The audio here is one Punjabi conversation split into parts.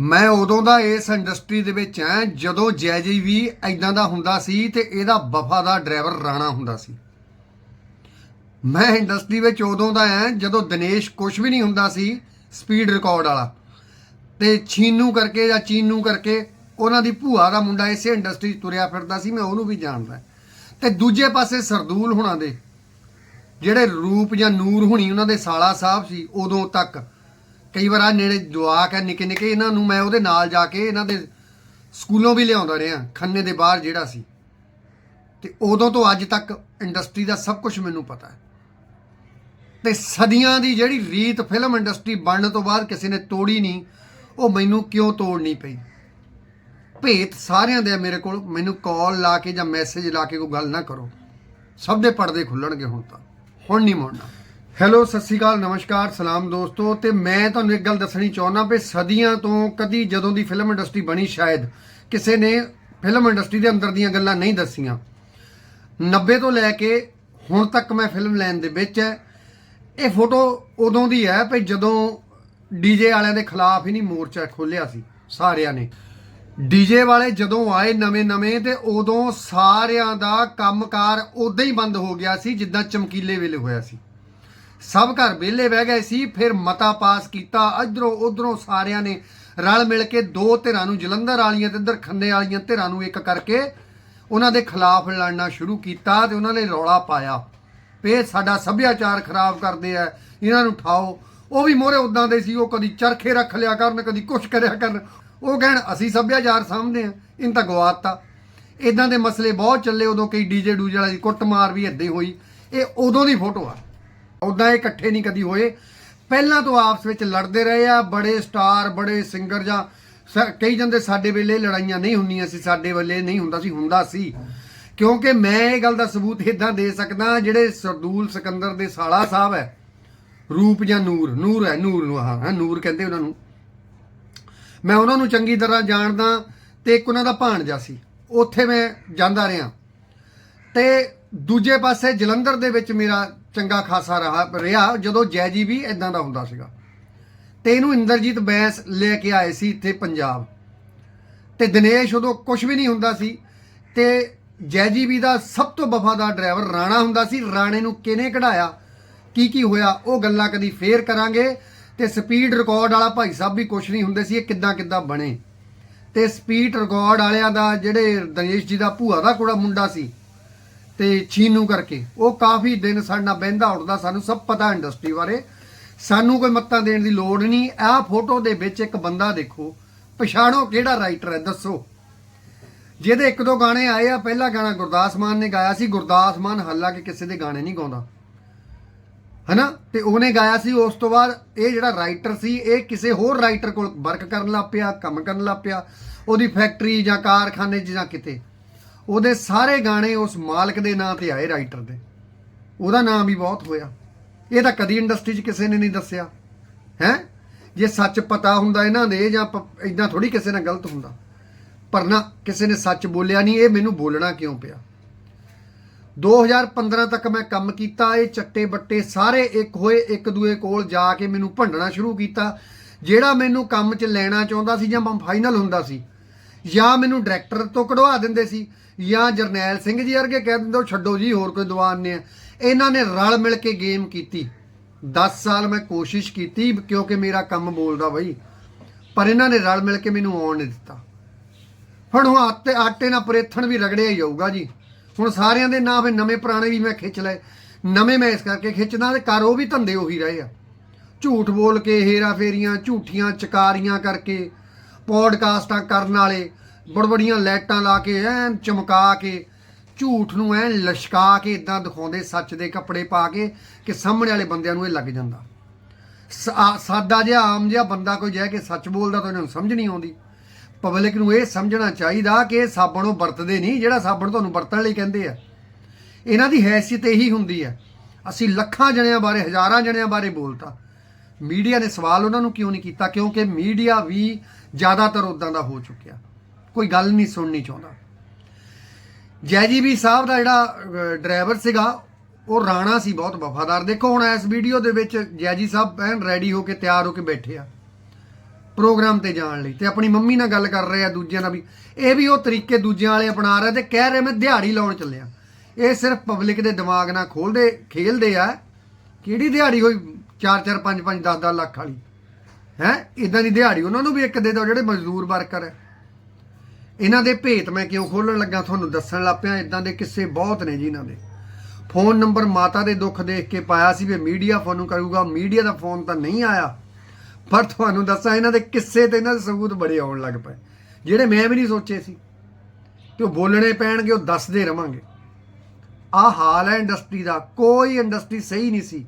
ਮੈਂ ਉਦੋਂ ਦਾ ਇਸ ਇੰਡਸਟਰੀ ਦੇ ਵਿੱਚ ਆ ਜਦੋਂ ਜੈਜੀ ਵੀ ਐਦਾਂ ਦਾ ਹੁੰਦਾ ਸੀ ਤੇ ਇਹਦਾ ਵਫਾਦਾਰ ਡਰਾਈਵਰ ਰਾਣਾ ਹੁੰਦਾ ਸੀ। ਮੈਂ ਇੰਡਸਟਰੀ ਵਿੱਚ ਉਦੋਂ ਦਾ ਆ ਜਦੋਂ ਦਿਨੇਸ਼ ਕੁਝ ਵੀ ਨਹੀਂ ਹੁੰਦਾ ਸੀ ਸਪੀਡ ਰਿਕਾਰਡ ਵਾਲਾ। ਤੇ ਛੀਨੂ ਕਰਕੇ ਜਾਂ ਚੀਨੂ ਕਰਕੇ ਉਹਨਾਂ ਦੀ ਭੂਆ ਦਾ ਮੁੰਡਾ ਇਸੇ ਇੰਡਸਟਰੀ 'ਚ ਤੁਰਿਆ ਫਿਰਦਾ ਸੀ, ਮੈਂ ਉਹਨੂੰ ਵੀ ਜਾਣਦਾ। ਤੇ ਦੂਜੇ ਪਾਸੇ ਸਰਦੂਲ ਹੁਣਾਂ ਦੇ, ਜਿਹੜੇ ਰੂਪ ਜਾਂ ਨੂਰ ਹੁਣੀ ਉਹਨਾਂ ਦੇ ਸਾਲਾ ਸਾਹਿਬ ਸੀ, ਉਦੋਂ ਤੱਕ ਕਈ ਵਾਰ ਆ ਨੇੜੇ ਜਵਾਕ ਹੈ ਨਿੱਕੇ ਨਿੱਕੇ, ਇਹਨਾਂ ਨੂੰ ਮੈਂ ਉਹਦੇ ਨਾਲ ਜਾ ਕੇ ਇਹਨਾਂ ਦੇ ਸਕੂਲੋਂ ਵੀ ਲਿਆਉਂਦਾ ਰਿਹਾ, ਖੰਨੇ ਦੇ ਬਾਹਰ ਜਿਹੜਾ ਸੀ। ਤੇ ਉਦੋਂ ਤੋਂ ਅੱਜ ਤੱਕ ਇੰਡਸਟਰੀ ਦਾ ਸਭ ਕੁਝ ਮੈਨੂੰ ਪਤਾ ਹੈ। ਤੇ ਸਦੀਆਂ ਦੀ ਜਿਹੜੀ ਰੀਤ ਫਿਲਮ ਇੰਡਸਟਰੀ ਬਣਨ ਤੋਂ ਬਾਅਦ ਕਿਸੇ ਨੇ ਤੋੜੀ ਨਹੀਂ, ਉਹ ਮੈਨੂੰ ਕਿਉਂ ਤੋੜਨੀ ਪਈ? ਭੇਤ ਸਾਰਿਆਂ ਦੇ ਆ ਮੇਰੇ ਕੋਲ, ਮੈਨੂੰ ਕਾਲ ਲਾ ਕੇ ਜਾਂ ਮੈਸੇਜ ਲਾ ਕੇ ਕੋਈ ਗੱਲ ਨਾ ਕਰੋ। ਸਭ ਦੇ ਪਰਦੇ ਖੁੱਲਣਗੇ ਹੁਣ ਤਾਂ। ਹੁਣ ਨਹੀਂ ਮੁੜਨਾ। ਹੈਲੋ, ਸਤਿ ਸ਼੍ਰੀ ਅਕਾਲ, ਨਮਸਕਾਰ, ਸਲਾਮ ਦੋਸਤੋ। ਤੇ ਮੈਂ ਤੁਹਾਨੂੰ ਇੱਕ ਗੱਲ ਦੱਸਣੀ ਚਾਹੁੰਦਾ ਵੀ ਸਦੀਆਂ ਤੋਂ ਕਦੀ ਜਦੋਂ ਦੀ ਫਿਲਮ ਇੰਡਸਟਰੀ ਬਣੀ ਸ਼ਾਇਦ, ਕਿਸੇ ਨੇ ਫਿਲਮ ਇੰਡਸਟਰੀ ਦੇ ਅੰਦਰ ਦੀਆਂ ਗੱਲਾਂ ਨਹੀਂ ਦੱਸੀਆਂ। 90 ਤੋਂ ਲੈ ਕੇ ਹੁਣ ਤੱਕ ਮੈਂ ਫਿਲਮ ਲੈਣ ਦੇ ਵਿੱਚ ਹੈ। ਇਹ ਫੋਟੋ ਉਦੋਂ ਦੀ ਹੈ ਵੀ ਜਦੋਂ ਡੀਜੇ ਵਾਲਿਆਂ ਦੇ ਖਿਲਾਫ ਹੀ ਨਹੀਂ ਮੋਰਚਾ ਖੋਲਿਆ ਸੀ, ਸਾਰਿਆਂ ਨੇ। ਡੀਜੇ ਵਾਲੇ ਜਦੋਂ ਆਏ ਨਵੇਂ-ਨਵੇਂ ਤੇ ਉਦੋਂ ਸਾਰਿਆਂ ਦਾ ਕੰਮਕਾਰ ਉਦਾਂ ਹੀ ਬੰਦ ਹੋ ਗਿਆ ਸੀ, ਜਿੱਦਾਂ ਚਮਕੀਲੇ ਵੇਲੇ ਹੋਇਆ ਸੀ। ਸਭ ਘਰ ਵਿਹਲੇ ਬਹਿ ਗਏ ਸੀ, ਫਿਰ ਮਤਾ ਪਾਸ ਕੀਤਾ। ਇਧਰੋਂ ਉਧਰੋਂ ਸਾਰਿਆਂ ਨੇ ਰਲ ਮਿਲ ਕੇ ਦੋ ਧਿਰਾਂ ਨੂੰ ਜਲੰਧਰ ਵਾਲੀਆਂ ਤੇ ਇੱਧਰ ਖੰਨੇ ਵਾਲੀਆਂ ਧਿਰਾਂ ਨੂੰ ਇੱਕ ਕਰਕੇ ਉਹਨਾਂ ਦੇ ਖਿਲਾਫ ਲੜਨਾ ਸ਼ੁਰੂ ਕੀਤਾ ਤੇ ਉਹਨਾਂ ਨੇ ਰੌਲਾ ਪਾਇਆ। ਵੀ ਸਾਡਾ ਸੱਭਿਆਚਾਰ ਖਰਾਬ ਕਰਦੇ ਆ, ਇਹਨਾਂ ਨੂੰ ਠਾਓ ਉਹ ਵੀ ਮੋਰੇ ਉਦਾਂ ਦੇ ਸੀ, ਉਹ ਕਦੀ ਚਰਖੇ ਰੱਖ ਲਿਆ ਕਰਨ, ਕਦੀ ਕੁਛ ਕਰਿਆ ਕਰਨ। ਉਹ ਕਹਿਣ, ਅਸੀਂ ਸੱਭਿਆਚਾਰ ਸਮਝਦੇ ਆ ਇਹਨਾਂ ਤਾਂ ਗਵਾਤਾ ਇਦਾਂ ਦੇ ਮਸਲੇ ਬਹੁਤ ਚੱਲੇ ਉਦੋਂ ਕਈ ਡੀਜੇ ਡੂਜੇ ਵਾਲੀ ਕੁੱਟਮਾਰ ਵੀ ਇੱਦਾਂ ਹੋਈ। ਇਹ ਉਦੋਂ ਦੀ ਫੋਟੋ ਆ। ਉਦਾਂ ਇਹ ਇਕੱਠੇ ਨਹੀਂ ਕਦੀ ਹੋਏ। ਪਹਿਲਾਂ ਤੋਂ ਆਪਸ ਵਿੱਚ ਲੜਦੇ ਰਹੇ ਆ, ਬੜੇ ਸਟਾਰ, ਬੜੇ ਸਿੰਗਰ ਜਾਂ ਸ- ਕਈ ਜਾਂਦੇ ਸਾਡੇ ਵੇਲੇ ਲੜਾਈਆਂ ਨਹੀਂ ਹੁੰਦੀਆਂ ਸੀ, ਸਾਡੇ ਵੇਲੇ ਨਹੀਂ ਹੁੰਦਾ ਸੀ ਹੁੰਦਾ ਸੀ। ਕਿਉਂਕਿ ਮੈਂ ਇਹ ਗੱਲ ਦਾ ਸਬੂਤ ਇਦਾਂ ਦੇ ਸਕਦਾ ਜਿਹੜੇ ਸਰਦੂਲ ਸਿਕੰਦਰ ਦੇ ਸਾਲਾ ਸਾਹਿਬ ਹੈ। ਰੂਪ ਜਾਂ ਨੂਰ ਨੂਰ ਹੈ, ਨੂਰ ਨੂੰ, ਹਾਂ ਹਾਂ, ਨੂਰ ਕਹਿੰਦੇ ਉਹਨਾਂ ਨੂੰ। ਮੈਂ ਉਹਨਾਂ ਨੂੰ ਚੰਗੀ ਤਰ੍ਹਾਂ ਜਾਣਦਾ ਤੇ ਇੱਕ ਉਹਨਾਂ ਦਾ ਭਾਣਜਾ ਸੀ। ਉੱਥੇ ਮੈਂ ਜਾਂਦਾ ਰਿਹਾ। ਤੇ ਦੂਜੇ ਪਾਸੇ ਜਲੰਧਰ ਦੇ ਵਿੱਚ ਮੇਰਾ ਚੰਗਾ ਖਾਸਾ ਰਹਾ ਰਿਹਾ ਜਦੋਂ ਜੈਜੀ ਵੀ ਇਦਾਂ ਦਾ ਹੁੰਦਾ ਸੀਗਾ। ਤੇ ਇਹਨੂੰ ਇੰਦਰਜੀਤ ਬੈਂਸ ਲੈ ਕੇ ਆਏ ਸੀ ਇੱਥੇ ਪੰਜਾਬ। ਤੇ ਦਿਨੇਸ਼ ਉਦੋਂ ਕੁਝ ਵੀ ਨਹੀਂ ਹੁੰਦਾ ਸੀ। ਤੇ ਜੈਜੀਬੀ ਦਾ ਸਭ ਤੋਂ ਵਫਾਦਾਰ ਡਰਾਈਵਰ ਰਾਣਾ ਹੁੰਦਾ ਸੀ। ਰਾਣੇ ਨੂੰ ਕਿਹਨੇ ਕਢਾਇਆ? ਕੀ ਕੀ ਹੋਇਆ? ਉਹ ਗੱਲਾਂ ਕਦੀ ਫੇਰ ਕਰਾਂਗੇ। ਤੇ ਸਪੀਡ ਰਿਕਾਰਡ ਵਾਲਾ ਭਾਈ ਸਾਹਿਬ ਵੀ ਕੁਝ ਨਹੀਂ ਹੁੰਦੇ ਸੀ। ਇਹ ਕਿੱਦਾਂ ਕਿੱਦਾਂ ਬਣੇ? ਤੇ ਸਪੀਡ ਰਿਕਾਰਡ ਵਾਲਿਆਂ ਦਾ ਜਿਹੜੇ ਦਿਨੇਸ਼ ਜੀ ਦਾ ਭੂਆ ਦਾ ਕੋੜਾ ਮੁੰਡਾ ਸੀ। ਤੇ ਚੀਨੂ ਕਰਕੇ। ਉਹ ਕਾਫੀ ਦਿਨ ਸਾਡੇ ਨਾਲ ਬਹਿੰਦਾ ਉੱਠਦਾ, ਸਾਨੂੰ ਸਭ ਪਤਾ ਇੰਡਸਟਰੀ ਬਾਰੇ। ਸਾਨੂੰ ਕੋਈ ਮੱਤਾਂ ਦੇਣ ਦੀ ਲੋੜ ਨਹੀਂ। ਆਹ ਫੋਟੋ ਦੇ ਵਿੱਚ ਇੱਕ ਬੰਦਾ ਦੇਖੋ। ਪਛਾਣੋ ਕਿਹੜਾ ਰਾਈਟਰ ਹੈ, ਦੱਸੋ। ਜਿਹਦੇ ਇੱਕ ਦੋ ਗਾਣੇ ਆਏ ਆ, ਪਹਿਲਾ ਗਾਣਾ ਗੁਰਦਾਸ ਮਾਨ ਨੇ ਗਾਇਆ ਸੀ। ਗੁਰਦਾਸ ਮਾਨ ਹਾਲਾਂਕਿ ਕਿਸੇ ਦੇ ਗਾਣੇ ਨਹੀਂ ਗਾਉਂਦਾ। ਹਨਾ? ਤੇ ਉਹਨੇ ਗਾਇਆ ਸੀ। ਉਸ ਤੋਂ ਬਾਅਦ ਇਹ ਜਿਹੜਾ ਰਾਈਟਰ ਸੀ, ਇਹ ਕਿਸੇ ਹੋਰ ਰਾਈਟਰ ਕੋਲ ਵਰਕ ਕਰਨ ਲੱਗ ਪਿਆ, ਕੰਮ ਕਰਨ ਲੱਗ ਪਿਆ। ਉਹਦੀ ਫੈਕਟਰੀ ਜਾਂ ਕਾਰਖਾਨੇ 'ਚ ਜਾਂ ਕਿਤੇ। ਉਹਦੇ ਸਾਰੇ ਗਾਣੇ ਉਸ ਮਾਲਕ ਦੇ ਨਾਂ ਤੇ ਆਏ ਰਾਈਟਰ ਦੇ। ਉਹਦਾ ਨਾਮ ਵੀ ਬਹੁਤ ਹੋਇਆ। ਇਹ ਤਾਂ ਕਦੀ ਇੰਡਸਟਰੀ 'ਚ ਕਿਸੇ ਨੇ ਨਹੀਂ ਦੱਸਿਆ। ਹੈ? ਜੇ ਸੱਚ ਪਤਾ ਹੁੰਦਾ ਇਹਨਾਂ ਦੇ ਜਾਂ ਇਦਾਂ ਥੋੜੀ ਕਿਸੇ ਨਾਲ ਗਲਤ ਹੁੰਦਾ। ਪਰ ਨਾ, ਕਿਸੇ ਨੇ ਸੱਚ ਬੋਲਿਆ ਨਹੀਂ, ਇਹ ਮੈਨੂੰ ਬੋਲਣਾ ਕਿਉਂ ਪਿਆ? 2015 ਤੱਕ ਮੈਂ ਕੰਮ ਕੀਤਾ, ਇਹ ਚੱਟੇ ਬੱਟੇ ਸਾਰੇ ਇੱਕ ਹੋਏ, ਇੱਕ ਦੂਏ ਕੋਲ ਜਾ ਕੇ ਮੈਨੂੰ ਭੰਡਣਾ ਸ਼ੁਰੂ ਕੀਤਾ। ਜਿਹੜਾ ਮੈਨੂੰ ਕੰਮ 'ਚ ਲੈਣਾ ਚਾਹੁੰਦਾ ਸੀ ਜਾਂ ਮੈਂ ਫਾਈਨਲ ਹੁੰਦਾ ਸੀ ਜਾਂ ਮੈਨੂੰ ਡਾਇਰੈਕਟਰ ਤੋਂ ਕਢਵਾ ਦਿੰਦੇ ਸੀ, ਜਾਂ ਜਰਨੈਲ ਸਿੰਘ ਜੀ ਵਰਗੇ ਕਹਿ ਦਿੰਦੇ, ਉਹ ਛੱਡੋ ਜੀ, ਹੋਰ ਕੋਈ ਦੀਵਾਨ ਨੇ ਇਹਨਾਂ ਨੇ ਰਲ ਮਿਲ ਕੇ ਗੇਮ ਕੀਤੀ। 10 ਸਾਲ ਮੈਂ ਕੋਸ਼ਿਸ਼ ਕੀਤੀ, ਕਿਉਂਕਿ ਮੇਰਾ ਕੰਮ ਬੋਲਦਾ ਬਈ। ਪਰ ਇਹਨਾਂ ਨੇ ਰਲ ਮਿਲ ਕੇ ਮੈਨੂੰ ਆਉਣ ਨਹੀਂ ਦਿੱਤਾ। ਹੁਣ ਹੁਣ ਆਟੇ ਆਟੇ ਨਾਲ ਪਰੇਥਣ ਵੀ ਰਗੜਿਆ ਹੀ ਜਾਊਗਾ ਜੀ। ਹੁਣ ਸਾਰਿਆਂ ਦੇ ਨਾਂ ਫੇ ਨਵੇਂ ਪੁਰਾਣੇ ਵੀ ਮੈਂ ਖਿੱਚ ਲਏ। ਨਵੇਂ ਮੈਂ ਇਸ ਕਰਕੇ ਖਿੱਚਦਾ ਤੇ ਕਰ ਉਹ ਵੀ ਧੰਦੇ ਉਹੀ ਰਹੇ ਆ। ਝੂਠ ਬੋਲ ਕੇ ਹੇਰਾ ਫੇਰੀਆਂ ਝੂਠੀਆਂ ਚਕਾਰੀਆਂ ਕਰਕੇ ਪੋਡਕਾਸਟਾਂ ਕਰਨ ਵਾਲੇ ਬੜਬੜੀਆਂ ਲਾਈਟਾਂ ਲਾ ਕੇ ਐਨ ਚਮਕਾ ਕੇ, ਝੂਠ ਨੂੰ ਐਨ ਲਸ਼ਕਾ ਕੇ ਇਦਾਂ ਦਿਖਾਉਂਦੇ, ਸੱਚ ਦੇ ਕੱਪੜੇ ਪਾ ਕੇ ਕਿ ਸਾਹਮਣੇ ਵਾਲੇ ਬੰਦਿਆਂ ਨੂੰ ਇਹ ਲੱਗ ਜਾਂਦਾ। ਸਾਦਾ ਜਿਹਾ, ਆਮ ਜਿਹਾ ਬੰਦਾ ਕੋਈ ਜੈ ਕੇ ਸੱਚ ਬੋਲਦਾ ਤਾਂ ਇਹਨਾਂ ਨੂੰ ਸਮਝ ਨਹੀਂ ਆਉਂਦੀ। ਪਬਲਿਕ ਨੂੰ ਇਹ ਸਮਝਣਾ ਚਾਹੀਦਾ ਕਿ ਇਹ ਸਾਬਣ ਉਹ ਵਰਤਦੇ ਨਹੀਂ, ਜਿਹੜਾ ਸਾਬਣ ਤੁਹਾਨੂੰ ਵਰਤਣ ਲਈ ਕਹਿੰਦੇ ਆ। ਇਹਨਾਂ ਦੀ ਹੈਸੀਅਤ ਇਹੀ ਹੁੰਦੀ ਹੈ ਅਸੀਂ ਲੱਖਾਂ ਜਣਿਆਂ ਬਾਰੇ, ਹਜ਼ਾਰਾਂ ਜਣਿਆਂ ਬਾਰੇ ਬੋਲਤਾ। ਮੀਡੀਆ ਨੇ ਸਵਾਲ ਉਹਨਾਂ ਨੂੰ ਕਿਉਂ ਨਹੀਂ ਕੀਤਾ? ਕਿਉਂਕਿ ਮੀਡੀਆ ਵੀ ਜ਼ਿਆਦਾਤਰ ਉਦਾਂ ਦਾ ਹੋ ਚੁੱਕਿਆ। ਕੋਈ ਗੱਲ ਨਹੀਂ ਸੁਣਨੀ ਚਾਹੁੰਦਾ। ਜੈਜੀਬੀ ਸਾਹਿਬ ਦਾ ਜਿਹੜਾ ਡਰਾਈਵਰ ਸੀਗਾ, ਉਹ ਰਾਣਾ ਸੀ, ਬਹੁਤ ਵਫਾਦਾਰ। ਦੇਖੋ ਹੁਣ ਇਸ ਵੀਡੀਓ ਦੇ ਵਿੱਚ ਜੈਜੀ ਸਾਹਿਬ ਐਨ ਰੈਡੀ ਹੋ ਕੇ ਤਿਆਰ ਹੋ ਕੇ ਬੈਠੇ ਆ, ਪ੍ਰੋਗਰਾਮ ਤੇ ਜਾਣ ਲਈ। ਤੇ ਆਪਣੀ ਮੰਮੀ ਨਾਲ ਗੱਲ ਕਰ ਰਹੇ ਆ ਦੂਜਿਆਂ ਨਾਲ ਵੀ। ਇਹ ਵੀ ਉਹ ਤਰੀਕੇ ਦੂਜਿਆਂ ਵਾਲੇ ਅਪਣਾ ਰਹੇ ਤੇ ਕਹਿ ਰਹੇ, ਮੈਂ ਦਿਹਾੜੀ ਲਾਉਣ ਚੱਲਿਆ। ਇਹ ਸਿਰਫ ਪਬਲਿਕ ਦੇ ਦਿਮਾਗ ਨਾਲ ਖੋਲਦੇ, ਖੇਲਦੇ ਆ। ਕਿਹੜੀ ਦਿਹਾੜੀ ਹੋਈ? 4 4 5 5 10 10 ਲੱਖ ਵਾਲੀ। ਹੈ? ਇਦਾਂ ਦੀ ਦਿਹਾੜੀ ਉਹਨਾਂ ਨੂੰ ਵੀ ਇੱਕ ਦੇ ਦਿਓ ਜਿਹੜੇ ਮਜ਼ਦੂਰ ਵਰਕਰ। ਹੈ ਇਹਨਾਂ ਦੇ ਭੇਤ ਮੈਂ ਕਿਉਂ ਖੋਲਣ ਲੱਗਾ ਤੁਹਾਨੂੰ ਦੱਸਣ ਲੱਗ ਪਿਆ ਇਦਾਂ ਦੇ ਕਿੱਸੇ ਬਹੁਤ ਨੇ ਜੀ ਇਹਨਾਂ ਦੇ। ਫੋਨ ਨੰਬਰ ਮਾਤਾ ਦੇ ਦੁੱਖ ਦੇਖ ਕੇ ਪਾਇਆ ਸੀ ਵੀ ਮੀਡੀਆ ਫੋਨ ਕਰੂਗਾ, ਮੀਡੀਆ ਦਾ ਫੋਨ ਤਾਂ ਨਹੀਂ ਆਇਆ। ਪਰ ਤੁਹਾਨੂੰ ਦੱਸਾਂ, ਇਹਨਾਂ ਦੇ ਕਿੱਸੇ ਤੇ ਇਹਨਾਂ ਦੇ ਸਬੂਤ ਬੜੇ ਆਉਣ ਲੱਗ ਪਏ, ਜਿਹੜੇ ਮੈਂ ਵੀ ਨਹੀਂ ਸੋਚੇ ਸੀ। ਕਿ ਉਹ ਬੋਲਣੇ ਪੈਣਗੇ, ਉਹ ਦੱਸਦੇ ਰਵਾਂਗੇ। ਆ ਹਾਲ ਹੈ ਇੰਡਸਟਰੀ ਦਾ, ਕੋਈ ਇੰਡਸਟਰੀ ਸਹੀ ਨਹੀਂ ਸੀ।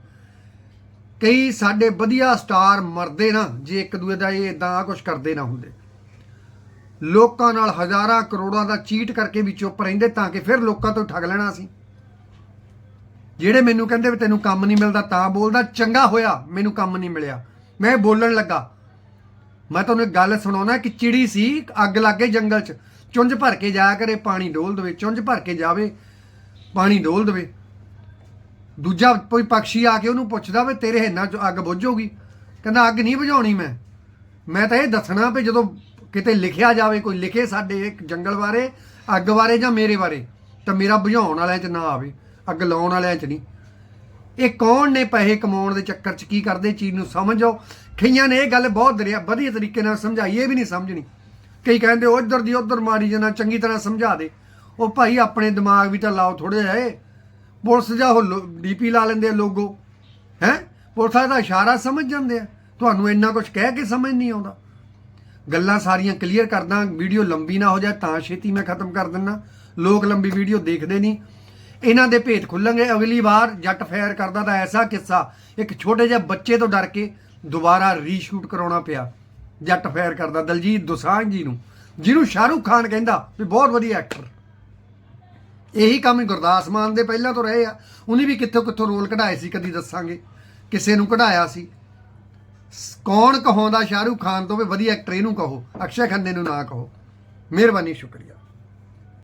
ਕਈ ਸਾਡੇ ਵਧੀਆ ਸਟਾਰ ਮਰਦੇ ਨਾ, ਜੇ ਇੱਕ ਦੂਏ ਦਾ ਇਹ ਇਦਾਂ ਆ ਕੁਝ ਕਰਦੇ ਨਾ ਹੁੰਦੇ। ਲੋਕਾਂ ਨਾਲ ਹਜ਼ਾਰਾਂ ਕਰੋੜਾਂ ਦਾ ਚੀਟ ਕਰਕੇ ਵੀ ਚੁੱਪ ਰਹਿੰਦੇ ਤਾਂ ਕਿ ਫਿਰ ਲੋਕਾਂ ਤੋਂ ਠੱਗ ਲੈਣਾ ਸੀ। ਜਿਹੜੇ ਮੈਨੂੰ ਕਹਿੰਦੇ ਵੀ ਤੈਨੂੰ ਕੰਮ ਨਹੀਂ ਮਿਲਦਾ ਤਾਂ ਬੋਲਦਾ, ਚੰਗਾ ਹੋਇਆ, ਮੈਨੂੰ ਕੰਮ ਨਹੀਂ ਮਿਲਿਆ। ਮੈਂ ਬੋਲਣ ਲੱਗਾ। ਮੈਂ ਤੁਹਾਨੂੰ ਇੱਕ ਗੱਲ ਸੁਣਾਉਣਾ ਕਿ ਚਿੜੀ ਸੀ, ਅੱਗ ਲੱਗੇ ਜੰਗਲ 'ਚ। ਚੁੰਝ ਭਰ ਕੇ ਜਾਇਆ ਕਰੇ, ਪਾਣੀ ਡੋਲ ਦੇਵੇ, ਚੁੰਝ ਭਰ ਕੇ ਜਾਵੇ, ਪਾਣੀ ਡੋਲ ਦੇਵੇ। ਦੂਜਾ ਕੋਈ ਪੰਛੀ ਆ ਕੇ ਉਹਨੂੰ ਪੁੱਛਦਾ ਵੀ ਤੇਰੇ ਹਿੰਨਾਂ 'ਚ ਅੱਗ ਬੁੱਝੂਗੀ ਕਹਿੰਦਾ, ਅੱਗ ਨਹੀਂ ਬੁਝਾਉਣੀ ਮੈਂ। ਮੈਂ ਤਾਂ ਇਹ ਦੱਸਣਾ ਵੀ ਜਦੋਂ ਕਿਤੇ ਲਿਖਿਆ ਜਾਵੇ, ਕੋਈ ਲਿਖੇ ਸਾਡੇ ਇੱਕ ਜੰਗਲ ਬਾਰੇ, ਅੱਗ ਬਾਰੇ ਜਾਂ ਮੇਰੇ ਬਾਰੇ, ਤਾਂ ਮੇਰਾ ਬੁਝਾਉਣ ਵਾਲਿਆਂ 'ਚ ਨਾ ਆਵੇ, ਅੱਗ ਲਾਉਣ ਵਾਲਿਆਂ 'ਚ ਨਹੀਂ। ਇਹ ਕੌਣ ਨੇ ਪੈਸੇ ਕਮਾਉਣ ਦੇ ਚੱਕਰ 'ਚ ਕੀ ਕਰਦੇ, ਚੀਜ਼ ਨੂੰ ਸਮਝੋ। ਕਈਆਂ ਨੇ ਇਹ ਗੱਲ ਬਹੁਤ ਦਰਿਆ ਵਧੀਆ ਤਰੀਕੇ ਨਾਲ ਸਮਝਾਈ, ਇਹ ਵੀ ਨਹੀਂ ਸਮਝਣੀ। ਕਈ ਕਹਿੰਦੇ, ਉਧਰ ਦੀ ਉਧਰ ਮਾਰੀ ਜਾਣਾ ਚੰਗੀ ਤਰ੍ਹਾਂ ਸਮਝਾ ਦੇ। ਉਹ ਭਾਈ ਆਪਣੇ ਦਿਮਾਗ ਵੀ ਤਾਂ ਲਾਓ ਥੋੜੇ ਜਿਹੇ। ਪੁਲਿਸ ਜਾਂ ਉਹ ਡੀਪੀ ਲਾ ਲੈਂਦੇ ਆ ਲੋਗੋ, ਹੈ? ਪੁਲਿਸ ਦਾ ਇਸ਼ਾਰਾ ਸਮਝ ਜਾਂਦੇ ਆ। ਤੁਹਾਨੂੰ ਇੰਨਾ ਕੁਝ ਕਹਿ ਕੇ ਸਮਝ ਨਹੀਂ ਆਉਂਦਾ। ਗੱਲਾਂ ਸਾਰੀਆਂ ਕਲੀਅਰ ਕਰਦਾ ਵੀਡੀਓ ਲੰਬੀ ਨਾ ਹੋ ਜਾਏ, ਤਾਂ ਛੇਤੀ ਮੈਂ ਖਤਮ ਕਰ ਦਿੰਨਾ। ਲੋਕ ਲੰਬੀ ਵੀਡੀਓ ਦੇਖਦੇ ਨਹੀਂ। ਇਹਨਾਂ ਦੇ ਭੇਤ ਖੁੱਲਣਗੇ। ਅਗਲੀ ਵਾਰ ਜੱਟ ਫਾਇਰ ਕਰਦਾ ਤਾਂ ਐਸਾ ਕਿੱਸਾ, ਇੱਕ ਛੋਟੇ ਜਿਹੇ ਬੱਚੇ ਤੋਂ ਡਰ ਕੇ ਦੁਬਾਰਾ ਰੀਸ਼ੂਟ ਕਰਾਉਣਾ ਪਿਆ। ਜੱਟ ਫਾਇਰ ਕਰਦਾ, ਦਲਜੀਤ ਦੋਸਾਂਝ ਜੀ ਨੂੰ। ਜਿਹਨੂੰ ਸ਼ਾਹਰੂਖ ਖਾਨ ਕਹਿੰਦਾ ਵੀ ਬਹੁਤ ਵਧੀਆ ਐਕਟਰ ਇਹੀ ਕੰਮ ਹੀ ਗੁਰਦਾਸ ਮਾਨ ਦੇ ਪਹਿਲਾਂ ਤੋਂ ਰਹੇ ਆ। ਉਹਨੇ ਵੀ ਕਿੱਥੋਂ ਕਿੱਥੋਂ ਰੋਲ ਕਢਾਏ ਸੀ, ਕਦੀ ਦੱਸਾਂਗੇ। ਕਿਸੇ ਨੂੰ ਕਢਾਇਆ ਸੀ। ਸ- ਕੌਣ ਕਹਾਉਂਦਾ, ਸ਼ਾਹਰੂਖ ਖਾਨ ਤੋਂ ਵੀ ਵਧੀਆ ਐਕਟਰ ਇਹਨੂੰ ਕਹੋ, ਅਕਸ਼ੇ ਖੰਨੇ ਨੂੰ ਨਾ ਕਹੋ। ਮਿਹਰਬਾਨੀ, ਸ਼ੁਕਰੀਆ।